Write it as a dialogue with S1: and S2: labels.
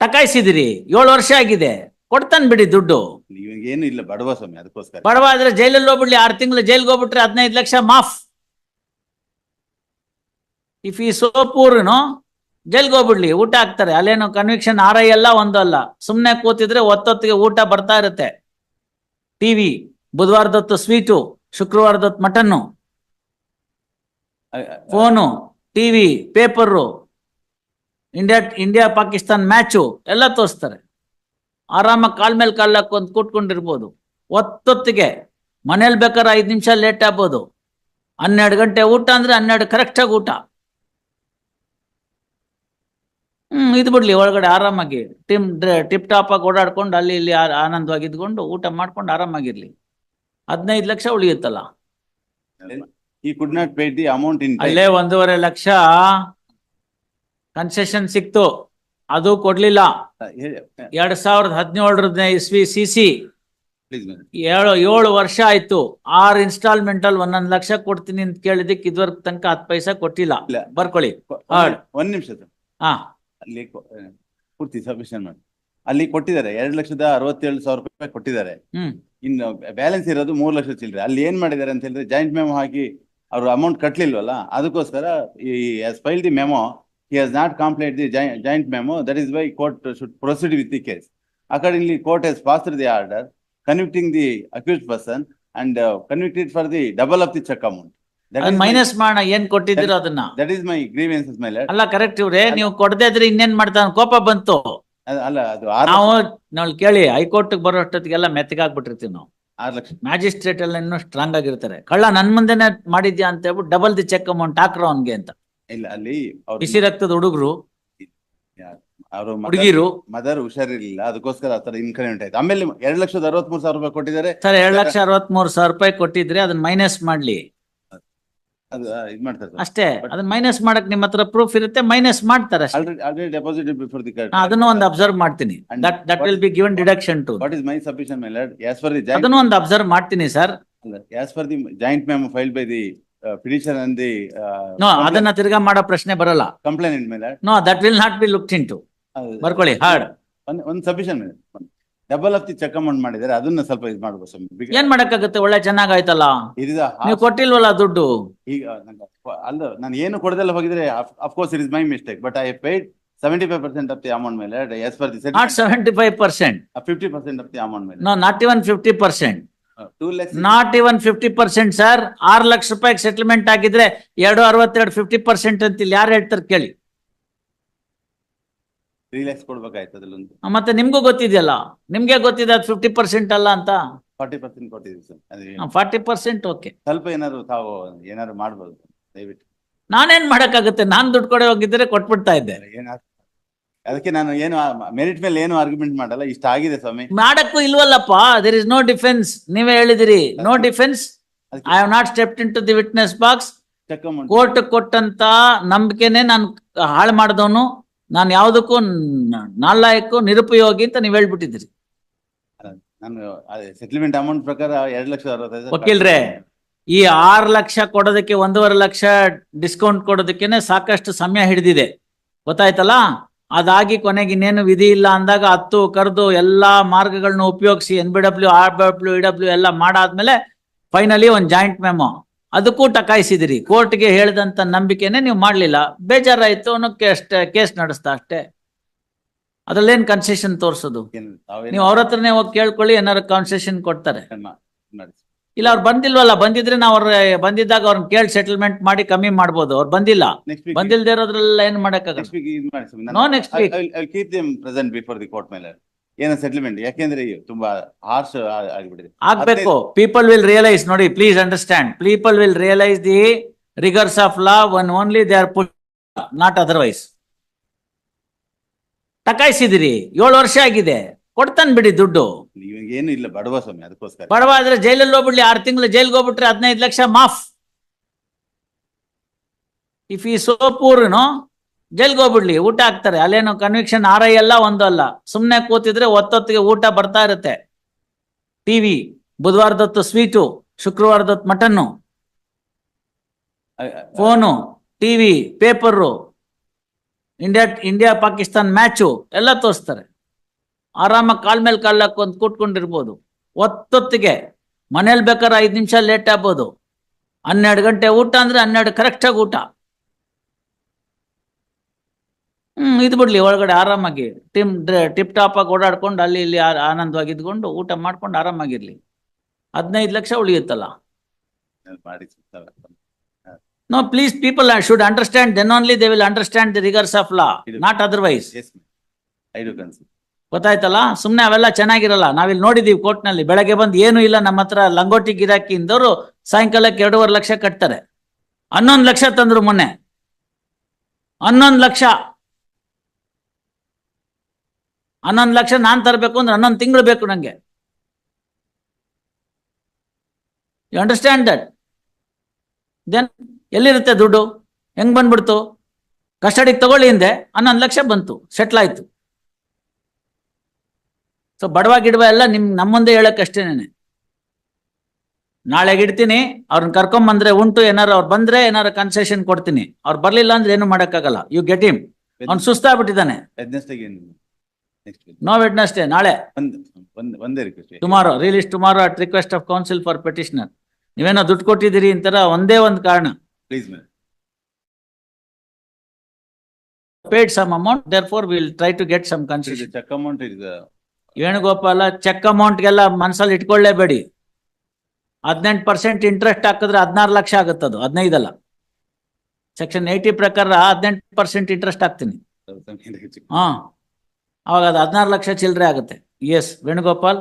S1: ಟಕಾಯಿಸಿದಿರಿ ಏಳು ವರ್ಷ ಆಗಿದೆ. ಕೊಡ್ತಾನೆ ಬಿಡಿ ದುಡ್ಡು.
S2: ಇವಾಗ ಏನು ಇಲ್ಲ ಬಡವ ಸ್ವಾಮಿ ಅದಕ್ಕೋಸ್ಕರ.
S1: ಬಡವ ಆದ್ರೆ ಜೈಲಲ್ಲಿ ಹೋಗ್ಬಿಡ್ಲಿ ಆರು ತಿಂಗಳು ಜೈಲ್ಗೆ ಹೋಗ್ಬಿಟ್ರೆ ಹದಿನೈದು ಲಕ್ಷ ಮಾಫ್. ಇಫ್ ಈ ಸೋ ಪೂರ್ನು ಜೈಲ್ಗೆ ಹೋಗ್ಬಿಡ್ಲಿ ಊಟ ಹಾಕ್ತಾರೆ. ಅಲ್ಲೇನು ಕನ್ವಿಕ್ಷನ್ ಆರ್ ಐ ಎಲ್ಲ ಒಂದು ಅಲ್ಲ. ಸುಮ್ನೆ ಕೂತಿದ್ರೆ ಒತ್ತೊತ್ತಿಗೆ ಊಟ ಬರ್ತಾ ಇರುತ್ತೆ. ಟಿವಿ ಬುಧವಾರದೊತ್ತು sweet ಶುಕ್ರವಾರದೊತ್ತು mutton. Phone TV paper India India Pakistan match ಎಲ್ಲ ತೋರಿಸ್ತಾರೆ. ಆರಾಮಾಗಿ ಕಾಲ್ ಮೇಲೆ ಕಾಲ್ ಹಾಕೊಂಡು ಕೂತ್ಕೊಂಡಿರ್ಬೋದು. ಒತ್ತೊತ್ತಿಗೆ ಮನೇಲಿ ಬೇಕಾದ್ರೆ ಐದು ನಿಮಿಷ ಲೇಟ್ ಆಗ್ಬೋದು. ಹನ್ನೆರಡು ಗಂಟೆ ಊಟ ಅಂದ್ರೆ ಹನ್ನೆರಡು ಕರೆಕ್ಟಾಗಿ ಊಟ. ಹ್ಮ್ ಇದು ಬಿಡ್ಲಿ ಒಳಗಡೆ ಆರಾಮಾಗಿ ಟಿಮ್ ಟಿಪ್ ಟಾಪ್ ಆಗಿ ಓಡಾಡ್ಕೊಂಡು ಅಲ್ಲಿ ಇಲ್ಲಿ ಆನಂದವಾಗಿ ಇದ್ಕೊಂಡು ಊಟ ಮಾಡ್ಕೊಂಡು ಆರಾಮಾಗಿರ್ಲಿ. ಹದಿನೈದು ಲಕ್ಷ ಉಳಿಯುತ್ತಲ್ಲ.
S2: ಈ could not pay the amount in
S1: ಅಲ್ಲೇ ಒಂದೂವರೆ ಲಕ್ಷ ಕನ್ಸೆಷನ್ ಸಿಕ್ತು. ಅದು ಕೊಡ್ಲಿಲ್ಲ. ಎರಡ್ ಸಾವಿರದ ಹದಿನೇಳರದ ಇಸ್ವಿ ಸಿ ಸಿ ಏಳು ಏಳು ವರ್ಷ ಆಯ್ತು. ಆರ್ ಇನ್ಸ್ಟಾಲ್ಮೆಂಟ್ ಅಲ್ಲಿ ಒಂದೊಂದ್ ಲಕ್ಷ ಕೊಡ್ತೀನಿ ಅಂತ ಕೇಳಿದಕ್ಕೆ ಇದುವರೆಗೆ ತನಕ ಹತ್ತು ಪೈಸಾ ಕೊಟ್ಟಿಲ್ಲ.
S2: ಇಲ್ಲ.
S1: ಬರ್ಕೊಳ್ಳಿ.
S2: ಒಂದ್ ನಿಮಿಷ.
S1: ಹಾ.
S2: ಅಲ್ಲಿ ಕೊ- ಆ, ಪೂರ್ತಿ ಸಬ್ಮಿಷನ್ ಮಾಡಿ. ಅಲ್ಲಿ ಕೊಟ್ಟಿದ್ದಾರೆ. ಎರಡ್ ಲಕ್ಷದ ಅರವತ್ತೇಳು ಸಾವಿರ ರೂಪಾಯಿ ಕೊಟ್ಟಿದ್ದಾರೆ.
S1: ಹ್ಮ್.
S2: ಇನ್ನು ಬ್ಯಾಲೆನ್ಸ್ ಇರೋದು ಮೂರ್ ಲಕ್ಷ ಚಿಲ್ಲರೆ. ಅಲ್ಲಿ ಏನ್ ಮಾಡಿದ್ದಾರೆ ಅಂತ ಹೇಳಿದ್ರೆ ಜಾಯಿಂಟ್ ಮೆಮೊ ಹಾಕಿ ಅವ್ರು ಅಮೌಂಟ್ ಕಟ್ಲಿಲ್ವಲ್ಲ? ಅದಕ್ಕೋಸ್ಕರ ಈ file the memo he has not complete the joint memo that is why court should proceed with the case accordingly court has passed the order convicting the accused person and convicted for the double of the cheque amount
S1: ಅದ್ minus ಮಾಡೋಣ ಏನ್ ಕೊಟ್ಟಿದ್ದೀರೋ ಅದನ್ನ?
S2: That is my grievances ಮೇಲೆ
S1: ಅಲ್ಲ correct ಇವ್ರೆ ನೀವು ಕೊಡದೇ ಇದ್ರೆ ಇನ್ನೇನ್ ಮಾಡ್ತಾನ ಕೋಪ ಬಂತು.
S2: ಅಲ್ಲ ಅದು ಆರು
S1: ನಾವು ನಾವು ಕೇಳಿ ಹೈಕೋರ್ಟ್ ಬರೋ ಅಷ್ಟೊತ್ತಿಗೆಲ್ಲ ಮೆತ್ತಗಾಗ್ಬಿಟ್ಟಿರ್ತೀವಿ ನಾವು.
S2: ಆರು ಲಕ್ಷ
S1: ಮ್ಯಾಜಿಸ್ಟ್ರೇಟ್ ಎಲ್ಲ ಇನ್ನೂ ಸ್ಟ್ರಾಂಗ್ ಆಗಿರ್ತಾರೆ. ಕಳ್ಳ ನನ್ ಮುಂದೆನೆ ಮಾಡಿದ್ಯಾ ಅಂತ ಹೇಳ್ಬಿಟ್ಟು ಡಬಲ್ ದಿ ಚೆಕ್ ಅಮೌಂಟ್ ಹಾಕ್ರೋ ಅವ್ನ್ಗೆ ಅಂತ.
S2: ಇಲ್ಲ ಅಲ್ಲಿ ಅವ್ರು
S1: ಬಿಸಿ ರಕ್ತದ ಹುಡುಗರು
S2: ಅವರು
S1: ಹುಡುಗಿರು.
S2: ಮದರ್ ಹುಷಾರಿರ್ಲಿಲ್ಲ ಅದಕ್ಕೋಸ್ಕರ ಆತರ ಇನ್ಕ್ರಿಮೆಂಟ್ ಆಯ್ತು ಆಮೇಲೆ ಎರಡ್ ಲಕ್ಷದ ಅರವತ್ಮೂರು ಸಾವಿರ ರೂಪಾಯಿ ಕೊಟ್ಟಿದ್ದಾರೆ.
S1: ಸರ್ ಎರಡ್ ಲಕ್ಷ ಅರವತ್ಮೂರು ಸಾವಿರ ರೂಪಾಯಿ ಕೊಟ್ಟಿದ್ರೆ ಅದನ್ನ ಮೈನಸ್ ಮಾಡ್ಲಿ.
S2: ಅದು ಇದ್ ಮಾಡ್ತಾರೆ
S1: ಅಷ್ಟೇ ಅದನ್ನ ಮೈನಸ್ ಮಾಡಕ್ ನಿಮ್ಮ ಹತ್ರ ಪ್ರೂಫ್ ಇರುತ್ತೆ ಮೈನಸ್ ಮಾಡ್ತಾರೆ ಅಷ್ಟೇ.
S2: ದಿ
S1: ನಾ ಅದನ್ನು ಒಂದು ಅಬ್ಸರ್ವ್ ಮಾಡ್ತೀನಿ.
S2: And
S1: that that will be given deduction to
S2: what is my submission ಮೇಲೆ ಆಸ್ ಫರ್ ದಿ ಜಾಯಿಂಟ್
S1: ಅದನ್ನು ಒಂದು ಅಬ್ಸರ್ವ್ ಮಾಡ್ತೀನಿ sir
S2: as per the joint memo file by the petition ಅಂದಿ ದಿ
S1: ನೋ ಅದನ್ನ ತಿರ್ಗಾ ಮಾಡೋ ಪ್ರಶ್ನೆ ಬರಲ್ಲ.
S2: ಕಂಪ್ಲೇಂಟ್ ಮೇಲೆ.
S1: No that will not be look into ಬರ್ಕೊಳ್ಳಿ ಹಾರ್ಡ್
S2: ಒಂದ್ ಒಂದು ಸಬ್ಮಿಷನ್ ಮೇಲೆ. Double of the cheque amount ಮಾಡಿದ್ದಾರೆ ಅದನ್ನ ಸ್ವಲ್ಪ ಇದು ಮಾಡ್ಬೋದು ಸ್ವಾಮಿ.
S1: ಏನ್ ಮಾಡಕ್ಕಾಗುತ್ತೆ? ಒಳ್ಳೆ ಚೆನ್ನಾಗಾಯ್ತಲ್ಲ.
S2: ಇದಿದ
S1: ನೀವು ಕೊಟ್ಟಿಲ್ವಲ್ಲ ದುಡ್ಡು?
S2: ಈಗ ಅಲ್ಲ ನಾನು ಏನು ಕೊಡದೆಲ್ಲ ಹೋಗಿದ್ರೆ of course it is my mistake but I paid seventy five percent of the amount ಮೇಲೆ as per the
S1: not seventy five percent
S2: fifty percent of the amount ಮೇಲೆ.
S1: No not even fifty percent not even fifty percent sir R lakh ರೂಪಾಯಿ settlement ಆಗಿದ್ರೆ ಎರಡು ಅರವತ್ತೆರಡು fifty percent ಅಂತ ಇಲ್ಲಿ ಯಾರು ಹೇಳ್ತಾರೆ ಕೇಳಿ.
S2: ತ್ರೀ ಲ್ಯಾಕ್ಸ್ ಕೊಡ್ಬೇಕಾಯ್ತು ಅದ್ರಲ್ಲೊಂದು.
S1: ಮತ್ತೆ ನಿಮ್ಗೂ ಗೊತ್ತಿದೆಯಲ್ಲ? ನಿಮ್ಗೆ ಗೊತ್ತಿದೆ ಅದು ಫಿಫ್ಟಿ ಪರ್ಸೆಂಟ್ ಅಲ್ಲ ಅಂತ?
S2: ಫಾರ್ಟಿ ಪರ್ಸೆಂಟ್ ಕೊಟ್ಟಿದ್ದೀವಿ ಸರ್ ಅದೇ
S1: ಫಾರ್ಟಿ ಪರ್ಸೆಂಟ್ ಓಕೆ
S2: ಸ್ವಲ್ಪ ಏನಾದ್ರು ತಾವು ಏನಾದ್ರು ಮಾಡ್ಬೋದು. ದಯವಿಟ್ಟು.
S1: ನಾನೇನ್ ಮಾಡಕ್ಕಾಗುತ್ತೆ? ನಾನ್ ದುಡ್ಡು ಕೊಡೆ ಹೋಗಿದ್ರೆ ಕೊಟ್ಬಿಡ್ತಾ ಇದ್ದೆ.
S2: ಏನಾದ್ರು ಅದಕ್ಕೆ ನಾನು ಏನು ಮೆರಿಟ್ ಮೇಲೆ ಏನು ಆರ್ಗ್ಯುಮೆಂಟ್ ಮಾಡಲ್ಲ ಇಷ್ಟ ಆಗಿದೆ ಸ್ವಾಮಿ.
S1: ಮಾಡಕ್ಕೂ ಇಲ್ವಲ್ಲಪ್ಪ ದೇರ್ ಇಸ್ ನೋ ಡಿಫೆನ್ಸ್ ನೀವೇ ಹೇಳಿದಿರಿ no defence I have not step into the witness box court ಕೊಟ್ಟಂತ ನಂಬಿಕೆನೆ ನಾನು ಹಾಳು ಮಾಡಿದವನು. ನಾನು ಯಾವುದಕ್ಕೂ ನಾಲ್ಕು ನಿರುಪಯೋಗಿ ಅಂತ ನೀವ್ ಹೇಳ್ಬಿಟ್ಟಿದ್ರಿ
S2: ನಾನು ಸೆಟಲ್ಮೆಂಟ್ ಅಮೌಂಟ್ ಪ್ರಕಾರ ಎರಡ್ ಲಕ್ಷ ಅರವತ್ತೈದು
S1: ವಕೀಲ್ರೆ, ಈ ಆರು ಲಕ್ಷ ಕೊಡೋದಕ್ಕೆ ಒಂದೂವರೆ ಲಕ್ಷ ಡಿಸ್ಕೌಂಟ್ ಕೊಡೋದಕ್ಕೇನೆ ಸಾಕಷ್ಟು ಸಮಯ ಹಿಡಿದಿದೆ. ಗೊತ್ತಾಯ್ತಲ್ಲ? ಅದಾಗಿ ಕೊನೆಗೆ ಇನ್ನೇನು ವಿಧಿ ಇಲ್ಲ ಅಂದಾಗ ಹತ್ತು ಕರೆದು ಎಲ್ಲಾ ಮಾರ್ಗಗಳನ್ನ ಉಪಯೋಗಿಸಿ N B W R W E W ಎಲ್ಲ ಮಾಡಾದ್ಮೇಲೆ ಫೈನಲಿ ಒಂದು ಜಾಯಿಂಟ್ ಮೆಮೊ ಅದಕ್ಕೂ ಟಕಾಯಿಸಿದಿರಿ. ಕೋರ್ಟ್ಗೆ ಹೇಳಿದಂತ ನಂಬಿಕೆನೆ ನೀವು ಮಾಡ್ಲಿಲ್ಲ. ಬೇಜಾರಾಯ್ತು ಅನ್ನೋಕ್ಕೆ ಅಷ್ಟೇ ಕೇಸ್ ನಡೆಸ್ತಾ ಅಷ್ಟೇ. ಅದ್ರಲ್ಲೇನ್ ಕನ್ಸೆಷನ್ ತೋರಿಸೋದು? ನೀವು ಅವ್ರ ಹತ್ರನೇ ಹೋಗಿ ಕೇಳ್ಕೊಳ್ಳಿ ಏನಾರು ಕನ್ಸೆಷನ್ ಕೊಡ್ತಾರೆ. ಇಲ್ಲ ಅವ್ರು ಬಂದಿಲ್ವಲ್ಲ ಬಂದಿದ್ರೆ ನಾವು ಅವ್ರ ಬಂದಿದ್ದಾಗ ಅವ್ರನ್ನ ಕೇಳಿ ಸೆಟಲ್ಮೆಂಟ್ ಮಾಡಿ ಕಮ್ಮಿ ಮಾಡ್ಬೋದು. ಅವ್ರು ಬಂದಿಲ್ಲ.
S2: Next week-
S1: ಬಂದಿಲ್ದೇ ಇರೋದ್ರಲ್ಲ ಏನ್
S2: next
S1: ನೋ
S2: week ಇದು ಮಾಡಿ ಸ್ವಾಮಿ.
S1: No,
S2: ನಾನು-
S1: next
S2: I-
S1: week.
S2: I will- I will keep them present before the court ಮೇಲೆ. ಏನೋ ಸೆಟಲ್ಮೆಂಟ್ ಯಾಕೆಂದ್ರೆ ತುಂಬಾ ಹಾರ್ಶ್ ಆಗಿಬಿಟ್ಟಿದೆ.
S1: ಆಗ್ಬೇಕು. ಪೀಪಲ್ ವಿಲ್ ರಿಯಲೈಸ್ ನೋಡಿ please understand people will realise the rigours of law one only they are put not otherwise ಟಕಾಯಿಸಿದಿರಿ ಏಳು ವರ್ಷ ಆಗಿದೆ. ಕೊಡ್ತಾನೆ ಬಿಡಿ ದುಡ್ಡು.
S2: ಏನು ಇಲ್ಲ ಬಡವ ಸ್ವಾಮಿ ಅದಕ್ಕೋಸ್ಕರ.
S1: ಬಡವ ಆದ್ರೆ ಜೈಲಲ್ಲಿ ಹೋಗ್ಬಿಡ್ಲಿ ಆರು ತಿಂಗಳು ಜೈಲ್ಗೆ ಹೋಗ್ಬಿಟ್ರೆ ಹದಿನೈದು ಲಕ್ಷ ಮಾಫ್. ಇಫ್ ಈ ಸೋ ಪೂರ್ನು ಜೈಲ್ಗೆ ಹೋಗ್ಬಿಡ್ಲಿ ಊಟ ಹಾಕ್ತಾರೆ. ಅಲ್ಲೇನು ಕನ್ವಿಕ್ಷನ್ ಆರ್ ಐ ಎಲ್ಲ ಒಂದು ಅಲ್ಲ. ಸುಮ್ನೆ ಕೂತಿದ್ರೆ ಒತ್ತೊತ್ತಿಗೆ ಊಟ ಬರ್ತಾ ಇರುತ್ತೆ. ಟಿವಿ ಬುಧವಾರದತ್ತು sweet ಶುಕ್ರವಾರದತ್ತು mutton. Phone TV paper India India Pakistan match ಎಲ್ಲ ತೋರಿಸ್ತಾರೆ. ಆರಾಮಾಗಿ ಕಾಲ್ ಮೇಲೆ ಕಾಲ್ ಹಾಕೊಂಡ್ ಕೂತ್ಕೊಂಡಿರ್ಬೋದು. ಒತ್ತೊತ್ತಿಗೆ ಮನೇಲಿ ಬೇಕಾದ್ರೆ ಐದು ನಿಮಿಷ ಲೇಟ್ ಆಗ್ಬೋದು. ಹನ್ನೆರಡು ಗಂಟೆ ಊಟ ಅಂದ್ರೆ ಹನ್ನೆರಡು ಕರೆಕ್ಟಾಗಿ ಊಟ. ಹ್ಮ್ ಇದು ಬಿಡ್ಲಿ ಒಳಗಡೆ ಆರಾಮಾಗಿ ಟಿಮ್ ಟಿಪ್ ಟಾಪ್ ಆಗಿ ಓಡಾಡ್ಕೊಂಡು ಅಲ್ಲಿ ಇಲ್ಲಿ ಆನಂದವಾಗಿ ಇದ್ಕೊಂಡು ಊಟ ಮಾಡ್ಕೊಂಡು ಆರಾಮಾಗಿರ್ಲಿ. ಹದಿನೈದು lakh ಉಳಿಯುತ್ತಲ್ಲ. No please people should understand then only they will understand the rigours of law not otherwise
S2: I do consider
S1: ಗೊತ್ತಾಯ್ತಲ್ಲ? ಸುಮ್ನೆ ಅವೆಲ್ಲ ಚೆನ್ನಾಗಿರಲ್ಲ. ನಾವಿಲ್ಲಿ ನೋಡಿದೀವಿ ಕೋರ್ಟ್ನಲ್ಲಿ. ಬೆಳಗ್ಗೆ ಬಂದು ಏನು ಇಲ್ಲ, ನಮ್ಮ ಹತ್ರ ಲಂಗೋಟಿ ಗಿರಾಕಿ ಇಂದವರು ಸಾಯಂಕಾಲಕ್ಕೆ ಎರಡೂವರೆ ಲಕ್ಷ ಕಟ್ತಾರೆ. ಹನ್ನೊಂದು ಲಕ್ಷ ತಂದ್ರು ಮೊನ್ನೆ. ಹನ್ನೊಂದು ಲಕ್ಷ. ಹನ್ನೊಂದು ಲಕ್ಷ ನಾನ್ ತರಬೇಕು ಅಂದ್ರೆ ಹನ್ನೊಂದು ತಿಂಗಳು ಬೇಕು ನಂಗೆ. ಯು ಅಂಡರ್ಸ್ಟ್ಯಾಂಡ್ ದಟ್ ದೆನ್ ಎಲ್ಲಿರುತ್ತೆ ದುಡ್ಡು? ಹೆಂಗ್ ಬಂದ್ಬಿಡ್ತು? ಕಸ್ಟಡಿಗೆ ತಗೊಳ್ಳಿ ಹಿಂದೆ. ಹನ್ನೊಂದು ಲಕ್ಷ ಬಂತು. ಸೆಟ್ಲ್ ಆಯ್ತು. ಸೊ ಬಡವ ಗಿಡವ ಎಲ್ಲ ನಿಮ್ ನಮ್ಮ ಮುಂದೆ ಹೇಳಕ್ಕಷ್ಟೇನೆ ನಾಳೆಗೆ ಇಡ್ತೀನಿ ಅವ್ರನ್ನ ಕರ್ಕೊಂಬಂದ್ರೆ ಉಂಟು ಏನಾರು ಅವ್ರು ಬಂದ್ರೆ ಏನಾರು ಕನ್ಸೆಷನ್ ಕೊಡ್ತೀನಿ. ಅವ್ರು ಬರ್ಲಿಲ್ಲ ಅಂದ್ರೆ ಏನು ಮಾಡಕ್ಕಾಗಲ್ಲ. ಯು ಗೆಟ್ ಹಿಮ್ ಅವ್ನು ಸುಸ್ತಾಗ್ಬಿಟ್ಟಿದ್ದಾನೆ. ನೋ ವೆಡ್ನೆಸ್ಡೇ ನಾಳೆ. Tomorrow release tomorrow at request of counsel for petitioner ನೀವೇನೋ ದುಡ್ಡು ಕೊಟ್ಟಿದ್ದೀರಿ ಅಂತಾರ ಒಂದೇ ಒಂದು ಕಾರಣ.
S2: Please
S1: paid some amount therefore will try to get some consider
S2: cheque amount is
S1: Venugopala cheque ಅಮೌಂಟ್ಗೆಲ್ಲ ಮನ್ಸಲ್ಲಿ ಇಟ್ಕೊಳ್ಳೇಬೇಡಿ. ಹದಿನೆಂಟು ಪರ್ಸೆಂಟ್ ಇಂಟ್ರೆಸ್ಟ್ ಹಾಕಿದ್ರೆ ಹದಿನಾರು ಲಕ್ಷ ಆಗುತ್ತದು ಹದಿನೈದಲ್ಲ. ಸೆಕ್ಷನ್ ಏಯ್ಟಿ ಪ್ರಕಾರ ಹದಿನೆಂಟು ಪರ್ಸೆಂಟ್ ಇಂಟ್ರೆಸ್ಟ್ ಹಾಕ್ತೀನಿ. ಹಾ ಅವಾಗ ಅದು ಹದಿನಾರು ಲಕ್ಷ ಚಿಲ್ಲರೆ ಆಗುತ್ತೆ. ಎಸ್ ವೇಣುಗೋಪಾಲ್.